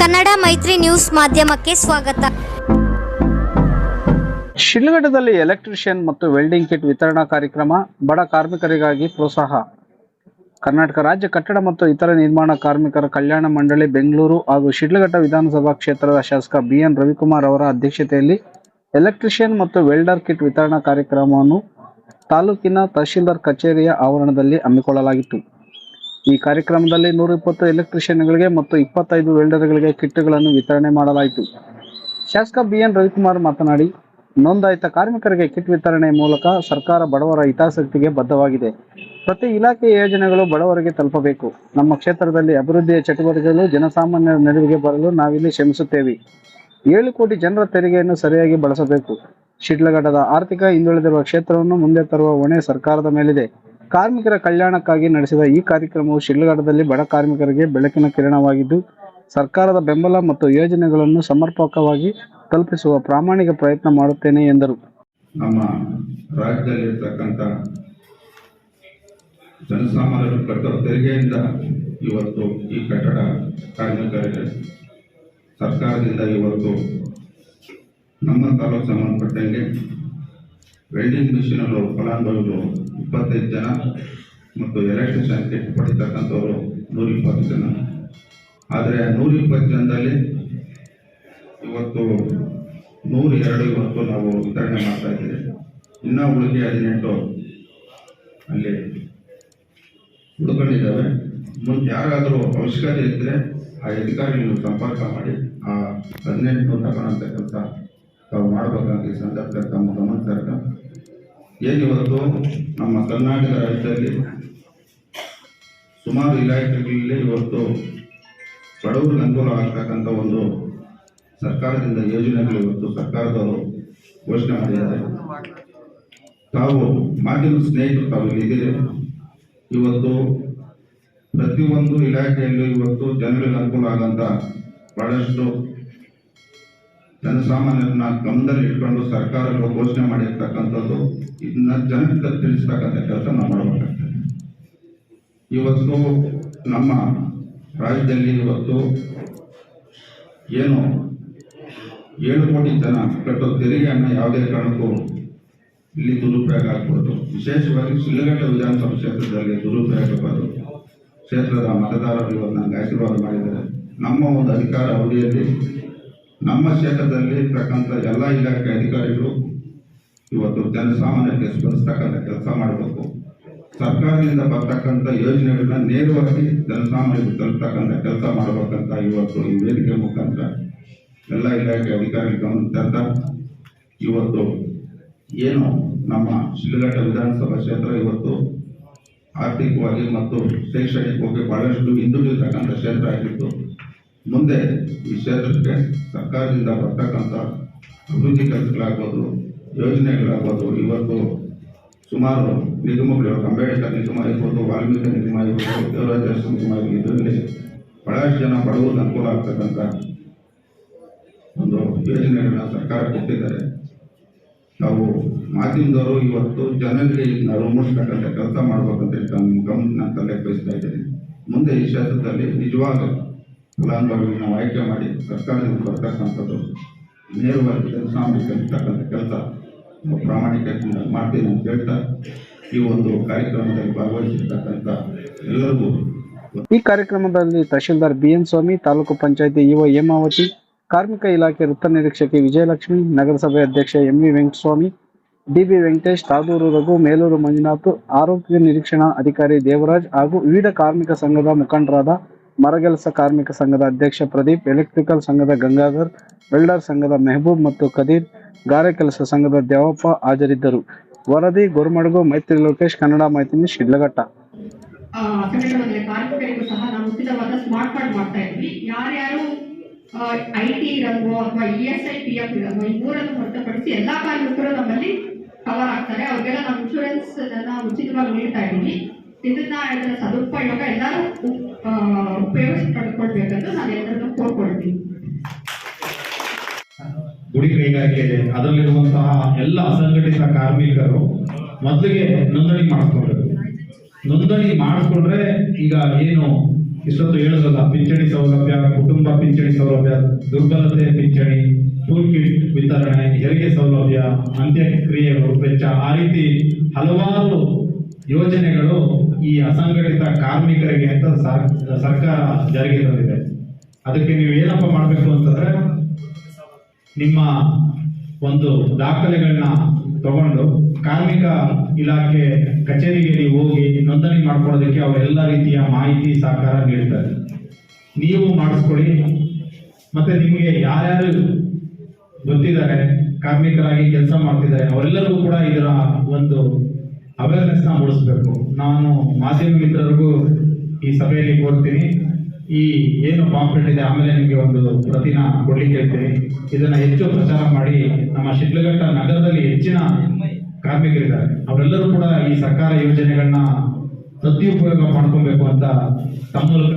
ಕನ್ನಡ ಮೈತ್ರಿ ನ್ಯೂಸ್ ಮಾಧ್ಯಮಕ್ಕೆ ಸ್ವಾಗತ. ಶಿಡ್ಲಘಟ್ಟದಲ್ಲಿ ಎಲೆಕ್ಟ್ರಿಷಿಯನ್ ಮತ್ತು ವೆಲ್ಡಿಂಗ್ ಕಿಟ್ ವಿತರಣಾ ಕಾರ್ಯಕ್ರಮ, ಬಡ ಕಾರ್ಮಿಕರಿಗಾಗಿ ಪ್ರೋತ್ಸಾಹ. ಕರ್ನಾಟಕ ರಾಜ್ಯ ಕಟ್ಟಡ ಮತ್ತು ಇತರ ನಿರ್ಮಾಣ ಕಾರ್ಮಿಕರ ಕಲ್ಯಾಣ ಮಂಡಳಿ ಬೆಂಗಳೂರು ಹಾಗೂ ಶಿಡ್ಲಘಟ್ಟ ವಿಧಾನಸಭಾ ಕ್ಷೇತ್ರದ ಶಾಸಕ ಬಿಎನ್ ರವಿಕುಮಾರ್ ಅವರ ಅಧ್ಯಕ್ಷತೆಯಲ್ಲಿ ಎಲೆಕ್ಟ್ರಿಷಿಯನ್ ಮತ್ತು ವೆಲ್ಡರ್ ಕಿಟ್ ವಿತರಣಾ ಕಾರ್ಯಕ್ರಮವನ್ನು ತಾಲೂಕಿನ ತಹಶೀಲ್ದಾರ್ ಕಚೇರಿಯ ಆವರಣದಲ್ಲಿ ಹಮ್ಮಿಕೊಳ್ಳಲಾಗಿತ್ತು. ಈ ಕಾರ್ಯಕ್ರಮದಲ್ಲಿ ನೂರ ಇಪ್ಪತ್ತು ಎಲೆಕ್ಟ್ರಿಷಿಯನ್ಗಳಿಗೆ ಮತ್ತು ಇಪ್ಪತ್ತೈದು ವೆಲ್ಡರ್ಗಳಿಗೆ ಕಿಟ್ಗಳನ್ನು ವಿತರಣೆ ಮಾಡಲಾಯಿತು. ಶಾಸಕ ಬಿಎನ್ ರವಿಕುಮಾರ್ ಮಾತನಾಡಿ, ನೋಂದಾಯಿತ ಕಾರ್ಮಿಕರಿಗೆ ಕಿಟ್ ವಿತರಣೆ ಮೂಲಕ ಸರ್ಕಾರ ಬಡವರ ಹಿತಾಸಕ್ತಿಗೆ ಬದ್ಧವಾಗಿದೆ. ಪ್ರತಿ ಇಲಾಖೆ ಯೋಜನೆಗಳು ಬಡವರಿಗೆ ತಲುಪಬೇಕು. ನಮ್ಮ ಕ್ಷೇತ್ರದಲ್ಲಿ ಅಭಿವೃದ್ಧಿಯ ಚಟುವಟಿಕೆಗಳು ಜನಸಾಮಾನ್ಯರ ನೆರವಿಗೆ ಬರಲು ನಾವಿಲ್ಲಿ ಶ್ರಮಿಸುತ್ತೇವೆ. ಏಳು ಕೋಟಿ ಜನರ ತೆರಿಗೆಯನ್ನು ಸರಿಯಾಗಿ ಬಳಸಬೇಕು. ಶಿಡ್ಲಘಟ್ಟದ ಆರ್ಥಿಕ ಹಿಂದುಳಿದಿರುವ ಕ್ಷೇತ್ರವನ್ನು ಮುಂದೆ ತರುವ ಹೊಣೆ ಸರ್ಕಾರದ ಮೇಲಿದೆ. ಕಾರ್ಮಿಕರ ಕಲ್ಯಾಣಕ್ಕಾಗಿ ನಡೆಸಿದ ಈ ಕಾರ್ಯಕ್ರಮವು ಶಿಡ್ಲಘಟ್ಟದಲ್ಲಿ ಬಡ ಕಾರ್ಮಿಕರಿಗೆ ಬೆಳಕಿನ ಕಿರಣವಾಗಿದ್ದು, ಸರ್ಕಾರದ ಬೆಂಬಲ ಮತ್ತು ಯೋಜನೆಗಳನ್ನು ಸಮರ್ಪಕವಾಗಿ ತಲುಪಿಸುವ ಪ್ರಾಮಾಣಿಕ ಪ್ರಯತ್ನ ಮಾಡುತ್ತೇನೆ ಎಂದರು. ನಮ್ಮ ರಾಜ್ಯದಲ್ಲಿರ್ತಕ್ಕಂಥ ಜನಸಾಮಾನ್ಯರು ಕಟ್ಟೋ ತೆರಿಗೆಯಿಂದ ಇವತ್ತು ಈ ಕಟ್ಟಡ ಕಾರ್ಮಿಕರಿಗೆ ಸರ್ಕಾರದಿಂದ ಇವತ್ತು ನಮ್ಮ ತಾಲೂಕು ಸಂಬಂಧಪಟ್ಟಂಗೆ ವೆಲ್ಡಿಂಗ್ ಮಿಷಿನಲ್ಲೂ ಫಲಾನುಭವಿಗಳು ಇಪ್ಪತ್ತೈದು ಜನ ಮತ್ತು ಎಲೆಕ್ಟ್ರಿಷಿಯನ್ ಕಿಟ್ ಪಡಿತಕ್ಕಂಥವ್ರು ನೂರಿಪ್ಪತ್ತು ಜನ. ಆದರೆ ನೂರಿಪ್ಪತ್ತು ಜನದಲ್ಲಿ ಇವತ್ತು ನೂರ ಎರಡು ಇವತ್ತು ನಾವು ವಿತರಣೆ ಮಾಡ್ತಾ ಇದ್ದೀವಿ. ಇನ್ನೂ ಉಳಿಕೆ ಹದಿನೆಂಟು ಅಲ್ಲಿ ಉಳ್ಕೊಂಡಿದ್ದಾವೆ ಮುಂದೆ ಯಾರಾದರೂ ಅವಶ್ಯಕತೆ ಇದ್ದರೆ ಆ ಅಧಿಕಾರಿಗಳು ಸಂಪರ್ಕ ಮಾಡಿ ಆ ಹದಿನೆಂಟು ತಗೊಳ್ಳೋಂಥ ಕೆಲಸ ತಾವು ಮಾಡಬೇಕಾಗಿ ಸಂದರ್ಭ ತಮ್ಮ ಗಮನ ತರಕ ಇವತ್ತು ನಮ್ಮ ಕರ್ನಾಟಕ ರಾಜ್ಯದಲ್ಲಿ ಸುಮಾರು ಇಲಾಖೆಗಳಲ್ಲಿ ಇವತ್ತು ಬಡವರಿಗೆ ಅನುಕೂಲ ಆಗ್ತಕ್ಕಂಥ ಒಂದು ಸರ್ಕಾರದಿಂದ ಯೋಜನೆಗಳು ಇವತ್ತು ಸರ್ಕಾರದವರು ಘೋಷಣೆ ಮಾಡಿದ್ದಾರೆ. ತಾವು ಮಾಧ್ಯಮ ಸ್ನೇಹಿತರು ತಾವು ಇಲ್ಲಿದ್ದೀರಿ ಇವತ್ತು ಪ್ರತಿಯೊಂದು ಇಲಾಖೆಯಲ್ಲೂ ಇವತ್ತು ಜನರಿಗೆ ಅನುಕೂಲ ಆಗಂತ ಬಹಳಷ್ಟು ಜನಸಾಮಾನ್ಯರನ್ನ ಗಮನದಲ್ಲಿ ಇಟ್ಕೊಂಡು ಸರ್ಕಾರಗಳು ಘೋಷಣೆ ಮಾಡಿರ್ತಕ್ಕಂಥದ್ದು ಇದನ್ನ ಜನಕ್ಕೆ ತಿಳಿಸ್ತಕ್ಕಂಥ ಕೆಲಸ ನಾವು ಮಾಡಬೇಕಾಗ್ತದೆ. ಇವತ್ತು ನಮ್ಮ ರಾಜ್ಯದಲ್ಲಿ ಇವತ್ತು ಏನು ಏಳು ಕೋಟಿ ಜನ ಕಟ್ಟೋ ತೆರಿಗೆಯನ್ನು ಯಾವುದೇ ಕಾರಣಕ್ಕೂ ಇಲ್ಲಿ ದುರುಪಯೋಗ ಆಗ್ಬೋದು ವಿಶೇಷವಾಗಿ ಶಿಲಘಟ್ಟ ವಿಧಾನಸಭಾ ಕ್ಷೇತ್ರದಲ್ಲಿ ದುರುಪಯೋಗ ಆಗಬಾರದು. ಕ್ಷೇತ್ರದ ಮತದಾರರು ಇವತ್ತು ನನಗೆ ಆಶೀರ್ವಾದ ಮಾಡಿದ್ದಾರೆ. ನಮ್ಮ ಒಂದು ಅಧಿಕಾರ ಅವಧಿಯಲ್ಲಿ ನಮ್ಮ ಕ್ಷೇತ್ರದಲ್ಲಿ ಇರ್ತಕ್ಕಂಥ ಎಲ್ಲ ಇಲಾಖೆ ಅಧಿಕಾರಿಗಳು ಇವತ್ತು ಜನಸಾಮಾನ್ಯಕ್ಕೆ ಸ್ಪಂದಿಸ್ತಕ್ಕಂಥ ಕೆಲಸ ಮಾಡಬೇಕು. ಸರ್ಕಾರದಿಂದ ಬರ್ತಕ್ಕಂಥ ಯೋಜನೆಗಳನ್ನ ನೇರವಾಗಿ ಜನಸಾಮಾನ್ಯರಿಗೆ ತಲುಪ್ತಕ್ಕಂಥ ಕೆಲಸ ಮಾಡಬೇಕಂತ ಇವತ್ತು ಈ ವೇದಿಕೆ ಮುಖಾಂತರ ಎಲ್ಲ ಇಲಾಖೆ ಅಧಿಕಾರಿಗಳು ಗಮನ ಇವತ್ತು ಏನು ನಮ್ಮ ಶಿಲ್ಘಟ್ಟ ವಿಧಾನಸಭಾ ಕ್ಷೇತ್ರ ಇವತ್ತು ಆರ್ಥಿಕವಾಗಿ ಮತ್ತು ಶೈಕ್ಷಣಿಕವಾಗಿ ಬಹಳಷ್ಟು ಹಿಂದುಳಿದಿರ್ತಕ್ಕಂಥ ಕ್ಷೇತ್ರ ಆಗಿತ್ತು. ಮುಂದೆ ಈ ಕ್ಷೇತ್ರಕ್ಕೆ ಸರ್ಕಾರದಿಂದ ಬರ್ತಕ್ಕಂಥ ಅಭಿವೃದ್ಧಿ ಕೆಲಸಗಳಾಗ್ಬೋದು, ಯೋಜನೆಗಳಾಗ್ಬೋದು, ಇವತ್ತು ಸುಮಾರು ನಿಗಮಗಳು, ಅಂಬೇಡ್ಕರ್ ನಿಗಮ ಇರ್ಬೋದು ವಾಲ್ಮೀಕಿ ನಿಗಮ ಇರ್ಬೋದು ದೇವರಾಜ ನಿಗಮ ಇದರಲ್ಲಿ ಬಹಳಷ್ಟು ಜನ ಬಡವರು ಅನುಕೂಲ ಆಗ್ತಕ್ಕಂಥ ಒಂದು ಯೋಜನೆಗಳನ್ನ ಸರ್ಕಾರ ಕೊಟ್ಟಿದ್ದಾರೆ. ನಾವು ಮಾಧ್ಯಮದವರು ಇವತ್ತು ಜನರಿಗೆ ನಾವು ಮುಟ್ಟಿಸ್ತಕ್ಕಂಥ ಕೆಲಸ ಮಾಡ್ಬೇಕಂತ ನಮ್ಮ ಗಮನ ತಲೆ ಬಯಸ್ತಾ ಇದ್ದೀನಿ. ಮುಂದೆ ಈ ಕ್ಷೇತ್ರದಲ್ಲಿ ನಿಜವಾಗ ಫಲಾನುಭವಿಗಳು ನಾವು ಆಯ್ಕೆ ಮಾಡಿ ಸರ್ಕಾರದಿಂದ ಬರ್ತಕ್ಕಂಥದ್ದು ನೇರವಾಗಿ ಕೆಲಸ ಕಲಿಸ್ತಕ್ಕಂಥ ಕೆಲಸ ಪ್ರಾಮಾಣಿಕತೆಯಿಂದ ಮಾಡ್ತೀನಿ ಅಂತ ಹೇಳ್ತಾ ಈ ಒಂದು ಕಾರ್ಯಕ್ರಮದಲ್ಲಿ ಭಾಗವಹಿಸಿರ್ತಕ್ಕಂಥ ಎಲ್ಲರಿಗೂ ಈ ಕಾರ್ಯಕ್ರಮದಲ್ಲಿ ತಹಶೀಲ್ದಾರ್ ಬಿಎನ್ ಸ್ವಾಮಿ, ತಾಲೂಕು ಪಂಚಾಯತಿ ಇಒ ಹೇಮಾವತಿ, ಕಾರ್ಮಿಕ ಇಲಾಖೆ ವೃತ್ತ ನಿರೀಕ್ಷಕಿ ವಿಜಯಲಕ್ಷ್ಮಿ, ನಗರಸಭೆ ಅಧ್ಯಕ್ಷ ಎಂವಿ ವೆಂಕಟಸ್ವಾಮಿ, ಡಿಬಿ ವೆಂಕಟೇಶ್, ತಾದೂರು ರಘು, ಮೇಲೂರು ಮಂಜುನಾಥ್, ಆರೋಗ್ಯ ನಿರೀಕ್ಷಣಾ ಅಧಿಕಾರಿ ದೇವರಾಜ್ ಹಾಗೂ ವಿವಿಧ ಕಾರ್ಮಿಕ ಸಂಘದ ಮುಖಂಡರಾದ ಮರಗೆಲಸ ಕಾರ್ಮಿಕ ಸಂಘದ ಅಧ್ಯಕ್ಷ ಪ್ರದೀಪ್ ಎಲೆಕ್ಟ್ರಿಕಲ್ ಸಂಘದ ಗಂಗಾಧರ್ ವೆಲ್ಡರ್ ಸಂಘದ ಮೆಹಬೂಬ್ ಮತ್ತು ಕದೀರ್ ಗಾರೆ ಕೆಲಸ ಸಂಘದ ದೇವಪ್ಪ ಹಾಜರಿದ್ದರು. ವರದಿ ಗೊರಮಡಗು ಮೈತ್ರಿ ಲೋಕೇಶ್ ಕನ್ನಡ ಶಿಡ್ಲಘಟ್ಟ. ಆ, ಕನ್ನಡ ಮಾಧ್ಯಮ ಕಾರ್ಮಿಕರಿಗೂ ಸಹ ನಾವು ಉಚಿತವಾದ ಸ್ಮಾರ್ಟ್ ಕಾರ್ಡ್ ಮಾಡ್ತಾ ಇದ್ವಿ. ಯಾರ್ಯಾರು ಐ ಟಿ ಇರೋದು ಅಥವಾ E S I P F ಇರಲ್ವೋ ಈ ಮೂರನ್ನು ಹೊರತುಪಡಿಸಿ ಎಲ್ಲಾ ಕಾರ್ಮಿಕರು ನಮ್ಮಲ್ಲಿ ಕವರ್ ಆಗ್ತಾರೆ. ಅವ್ರಿಗೆಲ್ಲ ನಾವು ಇನ್ಶೂರೆನ್ಸ್ ಉಚಿತವಾಗಿ ನೀಡ್ತಾ ಇದ್ದೀವಿ. ಇದನ್ನ ಇದರ ಸದುಪಯೋಗ ಎಲ್ಲರೂ ಉಪಯೋಗಿಸಿ ಪಡ್ಕೊಳ್ಬೇಕಂತ ನಾನು ಎಲ್ಲರನ್ನು ಕೋರ್ಕೊಳ್ತೀನಿ. ಗುಡಿ ಕೈಗಾರಿಕೆ ಅದರಲ್ಲಿರುವಂತಹ ಎಲ್ಲ ಅಸಂಘಟಿತ ಕಾರ್ಮಿಕರು ಮೊದಲಿಗೆ ನೋಂದಣಿ ಮಾಡಿಸ್ಕೊಳ್ಬೇಕು ನೋಂದಣಿ ಮಾಡಿಸ್ಕೊಂಡ್ರೆ ಈಗ ಏನು ಇಷ್ಟೊತ್ತು ಹೇಳಿದ್ರಲ್ಲ, ಪಿಂಚಣಿ ಸೌಲಭ್ಯ, ಕುಟುಂಬ ಪಿಂಚಣಿ ಸೌಲಭ್ಯ, ದುರ್ಬಲತೆ ಪಿಂಚಣಿ ಟೂಲ್ ಕಿಟ್ ವಿತರಣೆ, ಹೆರಿಗೆ ಸೌಲಭ್ಯ, ಅಂತ್ಯಕ್ರಿಯೆಗಳು, ವೆಚ್ಚ, ಆ ರೀತಿ ಹಲವಾರು ಯೋಜನೆಗಳು ಈ ಅಸಂಘಟಿತ ಕಾರ್ಮಿಕರಿಗೆ ಅಂತ ಸರ್- ಸರ್ಕಾರ ಜಾರಿಗೆ ತಂದಿದೆ. ಅದಕ್ಕೆ ನೀವು ಏನಪ್ಪ ಮಾಡಬೇಕು ಅಂತಂದ್ರೆ, ನಿಮ್ಮ ಒಂದು ದಾಖಲೆಗಳನ್ನ ತಗೊಂಡು ಕಾರ್ಮಿಕ ಇಲಾಖೆ ಕಚೇರಿಗೆ ನೀವು ಹೋಗಿ ನೋಂದಣಿ ಮಾಡ್ಕೊಳ್ಳೋದಕ್ಕೆ ಅವರೆಲ್ಲ ರೀತಿಯ ಮಾಹಿತಿ ಸಹಕಾರ ನೀಡ್ತಾರೆ. ನೀವು ಮಾಡಿಸ್ಕೊಳ್ಳಿ. ಮತ್ತೆ ನಿಮಗೆ ಯಾರ್ಯಾರು ಗೊತ್ತಿದ್ದಾರೆ, ಕಾರ್ಮಿಕರಾಗಿ ಕೆಲಸ ಮಾಡ್ತಿದ್ದಾರೆ, ಅವರೆಲ್ಲರಿಗೂ ಕೂಡ ಇದರ ಒಂದು ಅವೇರ್ನೆಸ್ನ ಮೂಡಿಸ್ಬೇಕು. ನಾನು ಮಾಧ್ಯಮ ಮಿತ್ರರಿಗೂ ಈ ಸಭೆಯಲ್ಲಿ ಕೋರ್ತೀನಿ. ಈ ಏನು ಪಾಂಪ್ಲೆಟ್ ಇದೆ, ಆಮೇಲೆ ನಿಮಗೆ ಒಂದು ಪ್ರತಿನ ಕೊಡ್ಲಿಕ್ಕೆ ಹೇಳ್ತೀನಿ. ಇದನ್ನು ಹೆಚ್ಚು ಪ್ರಚಾರ ಮಾಡಿ ನಮ್ಮ ಶಿಡ್ಲಘಟ್ಟ ನಗರದಲ್ಲಿ ಹೆಚ್ಚಿನ ಕಾರ್ಮಿಕರಿದ್ದಾರೆ. ಅವರೆಲ್ಲರೂ ಕೂಡ ಈ ಸರ್ಕಾರ ಯೋಜನೆಗಳನ್ನ ಸದುಪಯೋಗ ಮಾಡ್ಕೊಬೇಕು ಅಂತ ತಮ್ಮ